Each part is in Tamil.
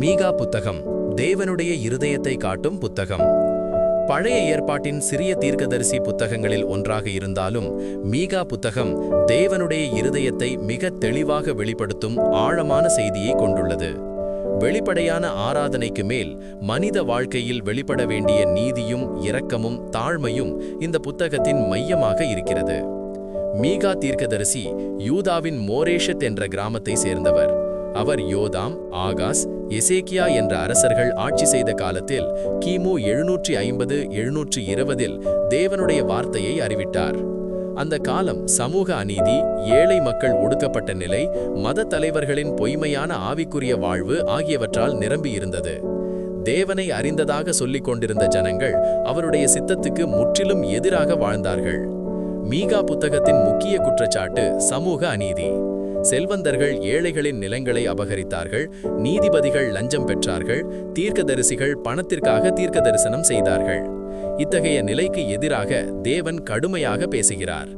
மீகா புத்தகம் தேவனுடைய இருதயத்தை காட்டும் புத்தகம். பழைய ஏற்பாட்டின் சிறிய தீர்க்கதரிசி புத்தகங்களில் ஒன்றாக இருந்தாலும் மீகா புத்தகம் தேவனுடைய இருதயத்தை மிக தெளிவாக வெளிப்படுத்தும் ஆழமான செய்தியை கொண்டுள்ளது. வெளிப்படையான ஆராதனைக்கு மேல் மனித வாழ்க்கையில் வெளிப்பட வேண்டிய நீதியும் இரக்கமும் தாழ்மையும் இந்த புத்தகத்தின் மையமாக இருக்கிறது. மீகா தீர்க்கதரிசி யூதாவின் மோரேஷத் என்ற கிராமத்தை சேர்ந்தவர். அவர் யோதாம் ஆகாஸ் எசேக்கியா என்ற அரசர்கள் ஆட்சி செய்த காலத்தில் கிமு எழுநூற்றி ஐம்பது எழுநூற்றி இருபதில் தேவனுடைய வார்த்தையை அறிவிட்டார். அந்த காலம் சமூக அநீதி ஏழை மக்கள் ஒடுக்கப்பட்ட நிலை மத தலைவர்களின் பொய்மையான ஆவிக்குரிய வாழ்வு ஆகியவற்றால் நிரம்பியிருந்தது தேவனை அறிந்ததாக சொல்லிக் கொண்டிருந்த ஜனங்கள் அவருடைய சித்தத்துக்கு முற்றிலும் எதிராக வாழ்ந்தார்கள். மீகா புத்தகத்தின் முக்கிய குற்றச்சாட்டு சமூக அநீதி. செல்வந்தர்கள் ஏழைகளின் நிலங்களை அபகரித்தார்கள் நீதிபதிகள் லஞ்சம் பெற்றார்கள் தீர்க்கதரிசிகள் பணத்திற்காக தீர்க்க தரிசனம் செய்தார்கள். இத்தகைய நிலைக்கு எதிராக தேவன் கடுமையாக பேசுகிறார்.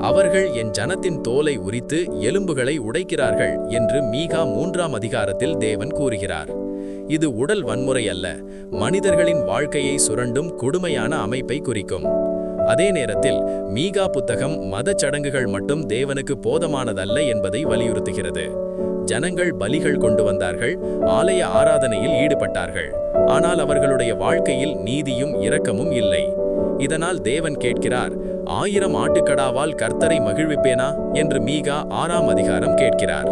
அவர்கள் என் ஜனத்தின் தோலை உரித்து எலும்புகளை உடைக்கிறார்கள் என்று மீகா மூன்றாம் அதிகாரத்தில் தேவன் கூறுகிறார். இது உடல் வன்முறை அல்ல மனிதர்களின் வாழ்க்கையை சுரண்டும் கொடுமையான அமைப்பை குறிக்கும். அதே நேரத்தில் மீகா புத்தகம் மதச் சடங்குகள் மட்டும் தேவனுக்கு போதமானதல்ல என்பதை வலியுறுத்துகிறது. ஜனங்கள் பலிகள் கொண்டு வந்தார்கள் ஆலய ஆராதனையில் ஈடுபட்டார்கள். ஆனால் அவர்களுடைய வாழ்க்கையில் நீதியும் இரக்கமும் இல்லை. இதனால் தேவன் கேட்கிறார் ஆயிரம் ஆட்டுக்கடாவால் கர்த்தரை மகிழ்விப்பேனா? என்று மீகா ஆறாம் அதிகாரம் கேட்கிறார்.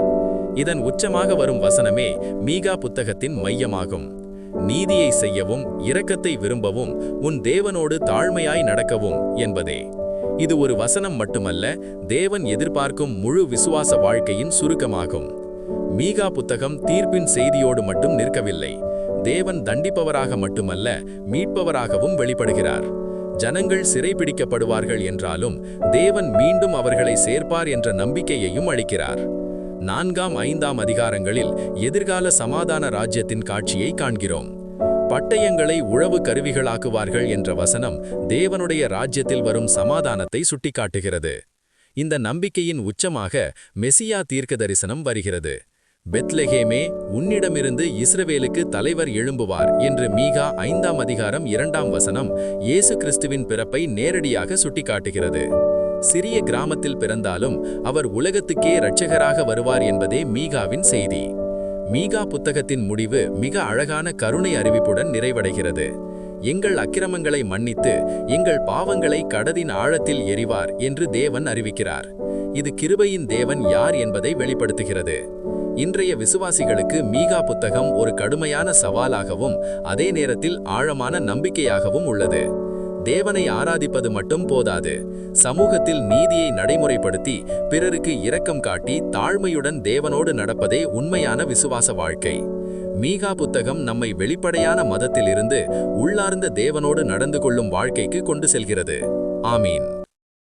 இதன் உச்சமாக வரும் வசனமே மீகா புத்தகத்தின் மையமாகும். நீதியை செய்யவும் இரக்கத்தை விரும்பவும் உன் தேவனோடு தாழ்மையாய் நடக்கவும் என்பதே. இது ஒரு வசனம் மட்டுமல்ல தேவன் எதிர்பார்க்கும் முழு விசுவாச வாழ்க்கையின் சுருக்கமாகும். மீகா புத்தகம் தீர்ப்பின் செய்தியோடு மட்டும் நிற்கவில்லை. தேவன் தண்டிப்பவராக மட்டுமல்ல மீட்பவராகவும் வெளிப்படுகிறார். ஜனங்கள் சிறைபிடிக்கப்படுவார்கள் என்றாலும் தேவன் மீண்டும் அவர்களை சேர்ப்பார் என்ற நம்பிக்கையையும் அளிக்கிறார். நான்காம் ஐந்தாம் அதிகாரங்களில் எதிர்கால சமாதான ராஜ்யத்தின் காட்சியை காண்கிறோம். பட்டயங்களை உழவு கருவிகளாக்குவார்கள் என்ற வசனம் தேவனுடைய ராஜ்யத்தில் வரும் சமாதானத்தை சுட்டிக்காட்டுகிறது. இந்த நம்பிக்கையின் உச்சமாக மெசியா தீர்க்க தரிசனம் வருகிறது. பெத்லெகேமே உன்னிடமிருந்து இஸ்ரவேலுக்கு தலைவர் எழும்புவார் என்று மீகா ஐந்தாம் அதிகாரம் இரண்டாம் வசனம் இயேசு கிறிஸ்துவின் பிறப்பை நேரடியாக சுட்டிக்காட்டுகிறது. சிறிய கிராமத்தில் பிறந்தாலும் அவர் உலகத்துக்கே இரட்சகராக வருவார் என்பதே மீகாவின் செய்தி. மீகா புத்தகத்தின் முடிவு மிக அழகான கருணை அறிவிப்புடன் நிறைவடைகிறது. எங்கள் அக்கிரமங்களை மன்னித்து எங்கள் பாவங்களை கடதின் ஆழத்தில் எறிவார் என்று தேவன் அறிவிக்கிறார். இது கிருபையின் தேவன் யார் என்பதை வெளிப்படுத்துகிறது. இன்றைய விசுவாசிகளுக்கு மீகா புத்தகம் ஒரு கடுமையான சவாலாகவும் அதே நேரத்தில் ஆழமான நம்பிக்கையாகவும் உள்ளது. தேவனை ஆராதிப்பது மட்டும் போதாது. சமூகத்தில் நீதியை நடைமுறைப்படுத்தி பிறருக்கு இரக்கம் காட்டி தாழ்மையுடன் தேவனோடு நடப்பதே உண்மையான விசுவாச வாழ்க்கை. மீகா புத்தகம் நம்மை வெளிப்படையான மதத்திலிருந்து உள்ளார்ந்த தேவனோடு நடந்து கொள்ளும் வாழ்க்கைக்கு கொண்டு செல்கிறது. ஆமீன்.